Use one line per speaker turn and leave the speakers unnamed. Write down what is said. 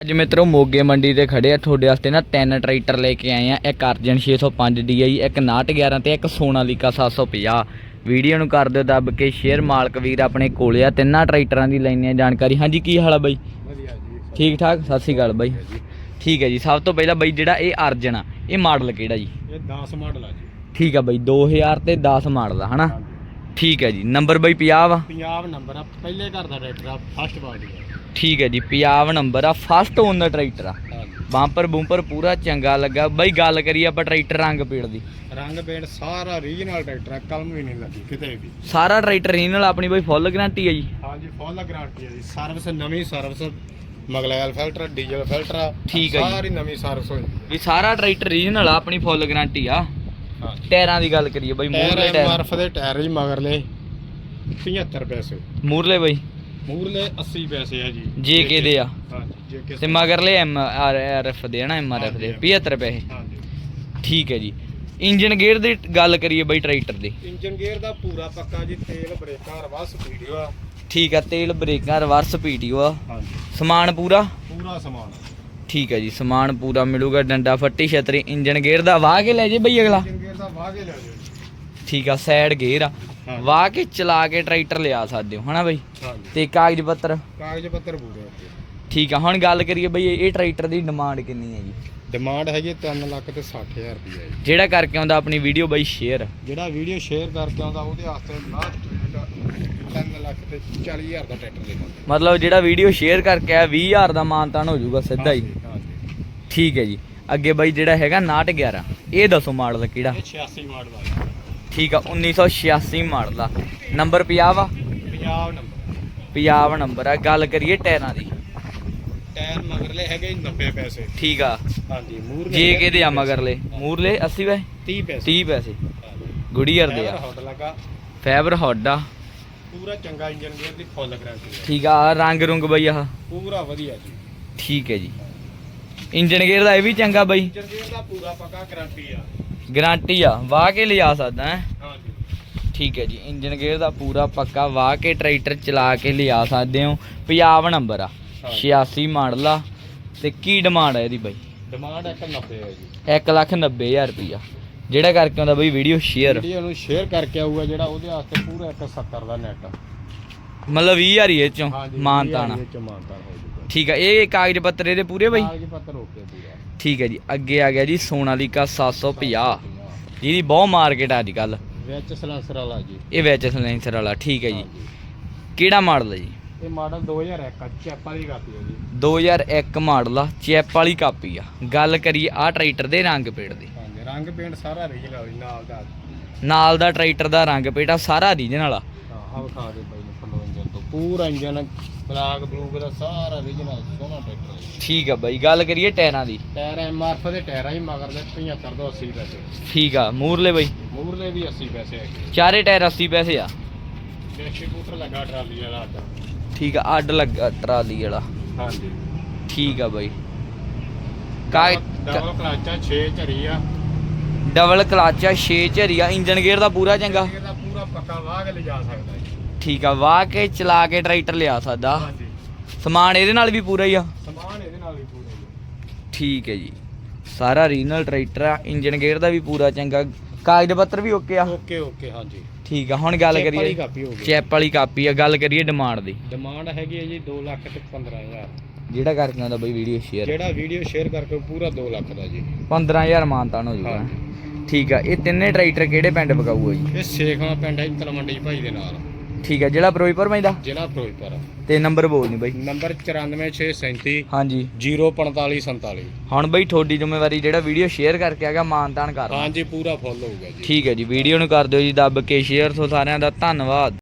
ਅੱਜ ਮਿੱਤਰੋ ਮੋਗੇ ਮੰਡੀ ਤੇ ਖੜੇ ਆ। ਤੁਹਾਡੇ ਵਾਸਤੇ ਨਾ ਤਿੰਨ ਟਰੈਕਟਰ ਲੈ ਕੇ ਆਏ ਆ। ਇੱਕ ਅਰਜਨ 605 DI ਇੱਕ 911 ਤੇ ਇੱਕ ਸੋਨਾਲੀਕਾ 750 ਵੀਡੀਓ ਨੂੰ ਕਰ ਦਿਓ ਦੱਬ ਕੇ ਸ਼ੇਅਰ ਮਾਲਕ ਵੀਰ ਆਪਣੇ ਕੋਲੇ ਆ। ਤਿੰਨਾਂ ਟਰੈਕਟਰਾਂ ਦੀ ਲੈਣੀ ਆ ਜਾਣਕਾਰੀ। ਹਾਂਜੀ ਕੀ ਹਾਲ ਆ ਬਾਈ? ਠੀਕ ਠਾਕ? ਸਤਿ ਸ੍ਰੀ ਅਕਾਲ ਬਾਈ। ਠੀਕ ਹੈ ਜੀ। ਸਭ ਤੋਂ ਪਹਿਲਾਂ ਬਾਈ ਜਿਹੜਾ ਇਹ ਅਰਜਨ ਆ ਇਹ ਮਾਡਲ ਕਿਹੜਾ ਜੀ?
ਇਹ 10 ਮਾਡਲ ਆ ਜੀ।
ਠੀਕ ਆ ਬਾਈ 2000 ਤੇ 10 ਮਾਡਲ ਆ ਹਨਾ? ਠੀਕ ਹੈ ਜੀ ਨੰਬਰ ਬਾਈ 50 ਵਾ?
ਪੰਜਾਬ ਨੰਬਰ ਆ ਪਹਿਲੇ ਘਰ ਦਾ ਟਰੈਕਟਰ ਆ ਫਸਟ ਪਾਰਟੀ ਆ।
ਠੀਕ ਹੈ ਜੀ 50 ਨੰਬਰ ਆ ਫਸਟ ਓਨਰ ਟਰੈਕਟਰ ਆ। ਬੰਪਰ ਬੂੰਪਰ ਪੂਰਾ ਚੰਗਾ ਲੱਗਾ। ਬਾਈ ਗੱਲ ਕਰੀਏ ਆਪਾਂ ਟਰੈਕਟਰ ਰੰਗ ਪੀੜ ਦੀ।
ਰੰਗ ਪੇਂਟ ਸਾਰਾ ਰੀਜਨਲ ਟਰੈਕਟਰ ਆ ਕਲਮ ਵੀ ਨਹੀਂ ਲੱਗੀ ਕਿਤੇ ਵੀ।
ਸਾਰਾ ਟਰੈਕਟਰ ਰੀਨਲ ਆਪਣੀ ਬਾਈ ਫੁੱਲ ਗਾਰੰਟੀ ਹੈ ਜੀ।
ਹਾਂਜੀ ਫੁੱਲ ਗਾਰੰਟੀ ਆ ਜੀ। ਸਰਵਿਸ ਨਵੀਂ ਸਰਵਿਸ ਮਗਲੈਲ ਫਿਲਟਰ ਡੀਜ਼ਲ ਫਿਲਟਰ ਆ।
ਠੀਕ ਆ ਜੀ।
ਸਾਰੀ ਨਵੀਂ ਸਰਵਿਸ ਹੋਈ।
ਵੀ ਸਾਰਾ ਟਰੈਕਟਰ ਰੀਜਨਲ ਆ ਆਪਣੀ ਫੁੱਲ ਗਾਰੰਟੀ ਆ। ਟਾਇਰਾਂ ਦੀ ਗੱਲ ਕਰੀਏ ਬਾਈ ਮੂਰਲੇ ਟਾਇਰ
ਐਮਆਰਐਫ ਦੇ ਟਾਇਰ ਜੀ ਮਗਰਲੇ 75 ਪੈਸੇ।
ਮੂਰਲੇ ਬਾਈ?
ਮੂਰਲੇ 80 ਪੈਸੇ ਆ ਜੀ।
ਜੇ ਕੇ ਦੇ ਆ।
ਹਾਂਜੀ ਜੇ ਕੇ
ਤੇ ਮਗਰਲੇ ਐਮ ਆਰ ਆਰ ਐਫ ਦੇ ਨਾ ਐਮ ਆਰ ਐਫ ਦੇ 75 ਪੈਸੇ। ਠੀਕ ਹੈ ਜੀ। ਇੰਜਨ ਗੇਅਰ ਦੀ ਗੱਲ ਕਰੀਏ ਬਾਈ ਟਰੈਕਟਰ ਦੀ।
ਇੰਜਨ ਗੇਅਰ ਦਾ ਪੂਰਾ ਪੱਕਾ ਜੀ ਤੇਲ ਬ੍ਰੇਕਾਂ ਰਵਾਸ ਵੀਡੀਓ ਆ।
ਠੀਕ ਆ ਤੇਲ ਬ੍ਰੇਕਾਂ ਰਿਵਰਸ ਪੀਟੀਓ ਆ। ਸਮਾਨ ਪੂਰਾ?
ਪੂਰਾ ਸਮਾਨ।
ਠੀਕ ਹੈ ਜੀ ਸਮਾਨ ਪੂਰਾ ਮਿਲੂਗਾ ਡੰਡਾ ਫੱਟੀ ਛਤਰੀ। ਇੰਜਨ ਗੇਅਰ ਦਾ ਵਾਹ ਕੇ ਲੈ ਜੇ ਬਈ ਅਗਲਾ।
ਵਾਹ ਕੇ ਲੈ ਜਾਓ ਜੀ।
ਠੀਕ ਆ ਸਾਈਡ ਗੇਅਰ ਆ।
ਹਾਂ।
ਵਾਹ ਕੇ ਚਲਾ ਕੇ ਟਰੈਕਟਰ ਲਿਆ ਸਕਦੇ ਹੋ ਹਨਾ ਬਈ?
ਹਾਂਜੀ।
ਤੇ ਕਾਗਜ਼ ਪੱਤਰ?
ਕਾਗਜ਼ ਪੱਤਰ ਪੂਰੇ
ਠੀਕ ਆ ਹੁਣ ਗੱਲ ਕਰੀਏ ਬਈ ਇਹ ਇਹ ਟਰੈਕਟਰ ਦੀ ਡਿਮਾਂਡ ਕਿੰਨੀ ਹੈ ਜੀ?
ਡਿਮਾਂਡ ਹੈਗੀ 3 ਲੱਖ ਤੇ 60000 ਰੁਪਏ ਜੀ।
ਜਿਹੜਾ ਕਰਕੇ ਆਉਂਦਾ ਆਪਣੀ ਵੀਡੀਓ ਬਈ ਸ਼ੇਅਰ
ਜਿਹੜਾ ਵੀਡੀਓ ਸ਼ੇਅਰ ਕਰਕੇ ਆਉਂਦਾ ਉਹਦੇ ਵਾਸਤੇ ਲਾਸਟ ਰੇਟ 3 ਲੱਖ ਤੇ 40000 ਦਾ ਟਰੈਕਟਰ ਦੇ ਦਾਂਗੇ
ਮਤਲਬ ਜਿਹੜਾ ਵੀਡੀਓ ਸ਼ੇਅਰ ਕਰਕੇ ਆ 20000 ਦਾ ਮਾਨਤਾਨ ਹੋ ਜਾਊਗਾ ਸਿੱਧਾ ਹੀ।
ਹਾਂਜੀ, ਹਾਂਜੀ।
ਠੀਕ ਹੈ ਜੀ। ਅੱਗੇ ਬਈ ਜਿਹੜਾ ਹੈਗਾ 911 ਇਹ ਦੱਸੋ ਮਾਡਲ ਕਿਹੜਾ?
ਇਹ 86 ਮਾਡਲ ਆ।
ਠੀਕ ਆ 1986 ਮਾਡਲ ਆ ਨੰਬਰ 50 ਵਾ?
ਪੰਜਾਬ ਨੰਬਰ।
50 ਨੰਬਰ ਆ। ਗੱਲ ਕਰੀਏ ਟਾਇਰਾਂ ਦੀ।
ਟਾਇਰ ਮਗਰਲੇ ਹੈਗੇ ਜੀ 90 ਪੈਸੇ।
ਠੀਕ ਆ।
ਹਾਂਜੀ ਮੂਰ
ਜੇ ਕਿਹਦੇ ਆ ਮਗਰਲੇ? ਮੂਰਲੇ 80 ਵੇ?
30 ਪੈਸੇ।
30 ਪੈਸੇ। ਗੁੜੀਅਰ ਦੇ ਆ।
ਹੌਟ ਲੱਗਾ।
ਫਾਈਬਰ ਹੌਡ ਆ।
ਪੂਰਾ ਚੰਗਾ ਇੰਜਨ ਗੇਅਰ ਦੀ ਫੁੱਲ ਗਾਰੰਟੀ
ਠੀਕ ਆ ਰੰਗ ਰੁੰਗ ਬਈ ਆਹ।
ਪੂਰਾ ਵਧੀਆ ਜੀ।
ਠੀਕ ਹੈ ਜੀ। ਇੰਜਨ ਗੇਅਰ ਦਾ ਇਹ ਵੀ ਚੰਗਾ ਬਈ।
ਇੰਜਨ ਗੇਅਰ ਦਾ ਪੂਰਾ ਪੱਕਾ ਗਾਰੰਟੀ ਆ।
ਗਾਰੰਟੀ ਆ। ਵਾਹ ਕੇ ਲਿਜਾ ਸਕਦਾ ਹੈ।
ਹਾਂਜੀ।
ਠੀਕ ਹੈ ਜੀ ਇੰਜਨ ਗੇਅਰ ਦਾ ਪੂਰਾ ਪੱਕਾ ਵਾਹ ਕੇ ਟਰੈਕਟਰ ਚਲਾ ਕੇ ਲਿਆ ਸਕਦੇ ਹੋ। ਪੰਜਾਬ ਨੰਬਰ ਆ।
ਹਾਂਜੀ।
86 ਮਾਡਲ ਆ। ਤੇ ਕੀ ਡਿਮਾਂਡ ਆ ਇਹਦੀ ਬਈ?
ਡਿਮਾਂਡ 190 ਹੈ ਜੀ।
190000 ਰੁਪਿਆ ਜਿਹੜਾ ਕਰਕੇ ਆਉਂਦਾ ਬਈ ਵੀਡੀਓ ਸ਼ੇਅਰ
ਵੀਡੀਓ ਨੂੰ ਸ਼ੇਅਰ ਕਰਕੇ ਆਊਗਾ ਜਿਹੜਾ ਉਹਦੇ ਵਾਸਤੇ ਪੂਰਾ 170 ਦਾ ਨੈਟ
ਮਤਲਬ 20000 ਹੀ ਇਹ ਚੋਂ ਮਾਨਤਾਣਾ
ਮਾਨਤਾਨ ਹੋ
ਠੀਕ ਆ ਇਹ ਕਾਗਜ਼ ਪੱਤਰ ਇਹਦੇ ਪੂਰੇ ਬਈ?
ਕਾਗਜ਼ ਪੱਤਰ ਓਕੇ ਪੂਰਾ
ਠੀਕ ਹੈ ਜੀ ਅੱਗੇ ਆ ਗਿਆ ਜੀ ਸੋਨਾਲੀਕਾ 750 ਜਿਹਦੀ ਬਹੁਤ ਮਾਰਕੀਟ ਆ ਅੱਜ ਕੱਲ
ਵਿੱਚ ਸਲੈਂਸਰ ਵਾਲਾ ਜੀ।
ਇਹ ਵਿੱਚ ਸਲੈਂਸਰ ਵਾਲਾ ਠੀਕ ਹੈ ਜੀ। ਕਿਹੜਾ ਮਾਡਲ ਹੈ ਜੀ?
ਇਹ ਮਾਡਲ 2001 ਆ ਚੈਪ ਵਾਲੀ ਕਾਪੀ ਹੈ ਜੀ।
2001 ਮਾਡਲ ਆ ਚੈਪ ਵਾਲੀ ਕਾਪੀ ਆ। ਗੱਲ ਕਰੀਏ ਆ ਟਰੈਕਟਰ ਦੇ ਰੰਗ ਪੇੜ ਦੀ।
ਹਾਂਜੀ ਰੰਗ ਪੇਂਟ ਸਾਰਾ ਰੀਜਨਲ ਨਾਲ ਦਾ।
ਨਾਲ ਦਾ ਟਰੈਕਟਰ ਦਾ ਰੰਗ ਪੇੜ ਆ ਸਾਰਾ ਰੀਜਨਲ ਆ।
ਹਾਂ ਆ ਵਿਖਾ ਦੇ ਬਾਈ ਨੂੰ ਫੁੱਲ ਇੰਜਨ ਤੋਂ। ਪੂਰਾ ਇੰਜਨ ਬਲਾਕ ਬਲੂਕ ਦਾ ਸਾਰਾ ਰੀਜਨਲ ਸੋਹਣਾ ਟਰੈਕਟਰ ਹੈ।
ਠੀਕ ਆ ਬਾਈ ਗੱਲ ਕਰੀਏ ਟਾਇਰਾਂ ਦੀ।
ਟਾਇਰ ਐਮਆਰਐਫ ਦੇ ਟਾਇਰਾਂ ਹੀ ਮਗਰ ਦੇ 75 ਤੋਂ 80 ਪੈਸੇ।
ਠੀਕ ਆ ਮੂਰਲੇ ਬਾਈ।
ਮੂਰਲੇ ਵੀ 80 ਪੈਸੇ ਹੈਗੇ
ਚਾਰੇ ਟਾਇਰ 80 ਪੈਸੇ ਆ।
ਡਿਸਟ੍ਰੀਬਿਊਟਰ ਲੱਗਾ ਟਰਾਲੀ ਵਾਲਾ ਅੱਜ।
ਠੀਕ ਆ ਅੱਡ ਲੱਗਾ ਟਰਾਲੀ ਵਾਲਾ।
ਹਾਂਜੀ।
ਠੀਕ ਆ ਬਾਈ। ਕਾ
ਡਬਲ ਕਲਾਚਾ 6 ਝਰੀ ਆ।
ਡਬਲ ਕਲਚ ਆ 6 ਝਰੀ ਆ। ਇੰਜਨ ਗੇਅਰ ਦਾ ਪੂਰਾ ਚੰਗਾ।
ਵਾਹ ਕੇ ਲਿਜਾ ਸਕਦਾ
ਠੀਕ ਆ ਵਾਹ ਕੇ ਚਲਾ ਕੇ ਟਰੈਕਟਰ ਲਿਆ ਸਕਦਾ
ਹਾਂਜੀ।
ਸਮਾਨ ਇਹਦੇ ਨਾਲ ਵੀ ਪੂਰਾ ਹੀ ਆ?
ਸਮਾਨ ਇਹਦੇ ਨਾਲ ਹੀ ਪੂਰਾ
ਠੀਕ ਹੈ ਜੀ। ਸਾਰਾ ਰੀਜਨਲ ਟਰੈਕਟਰ ਆ ਇੰਜਨ ਗੇਅਰ ਦਾ ਵੀ ਪੂਰਾ ਚੰਗਾ। ਕਾਗਜ਼ ਪੱਤਰ ਵੀ ਓਕੇ ਆ?
ਓਕੇ ਓਕੇ ਹਾਂਜੀ।
ਠੀਕ ਆ ਹੁਣ ਗੱਲ
ਵਾਲੀ
ਕਰੀਏ।
ਕਾਪੀ ਹੋ ਗਈ।
ਚੈਪ ਵਾਲੀ ਕਾਪੀ ਆ ਗੱਲ ਕਰੀਏ ਡਿਮਾਂਡ ਦੀ।
ਡਿਮਾਂਡ ਹੈਗੀ ਹੈ ਜੀ 2 ਲੱਖ ਤੇ 15000
ਜਿਹੜਾ ਕਰਕੇ ਆਉਂਦਾ ਬਈ ਵੀਡੀਓ ਸ਼ੇਅਰ
ਜਿਹੜਾ ਵੀਡੀਓ ਸ਼ੇਅਰ ਕਰਕੇ ਪੂਰਾ 2 ਲੱਖ ਦਾ ਜੀ।
15000 ਮਾਨਤਾਨ ਹੋ
ਹਾਂਜੀ।
ਠੀਕ ਆ ਇਹ ਤਿੰਨੇ ਟਰੈਕਟਰ ਕਿਹੜੇ ਪਿੰਡ ਪਕਾਊ ਆ ਜੀ?
ਇਹ ਸੇਖਾਂ ਪਿੰਡ ਹੈ ਜੀ ਤਲਵੰਡੀ ਭਾਈ ਦੇ ਨਾਲ।
ਠੀਕ ਆ ਜਿਹੜਾ ਫਿਰੋਜ਼ਪੁਰ ਪੈਂਦਾ?
ਜ਼ਿਲ੍ਹਾ ਫਿਰੋਜ਼ਪੁਰ।
ਤੇ ਨੰਬਰ ਬੋਲ ਨਹੀਂ ਬਈ।
ਨੰਬਰ 94637
ਹਾਂਜੀ।
04547
ਹੁਣ ਬਈ ਤੁਹਾਡੀ ਜ਼ਿੰਮੇਵਾਰੀ ਜਿਹੜਾ ਵੀਡੀਓ ਸ਼ੇਅਰ ਕਰਕੇ ਆਗਾ ਮਾਨਤਾਨ ਕਰ
ਹਾਂਜੀ ਪੂਰਾ ਫੁੱਲ ਹੋਊਗਾ ਜੀ।
ਠੀਕ ਹੈ ਜੀ ਵੀਡੀਓ ਨੂੰ ਕਰ ਦਿਓ ਜੀ ਦੱਬ ਕੇ ਸ਼ੇਅਰ ਸੋ ਸਾਰਿਆਂ ਦਾ ਧੰਨਵਾਦ।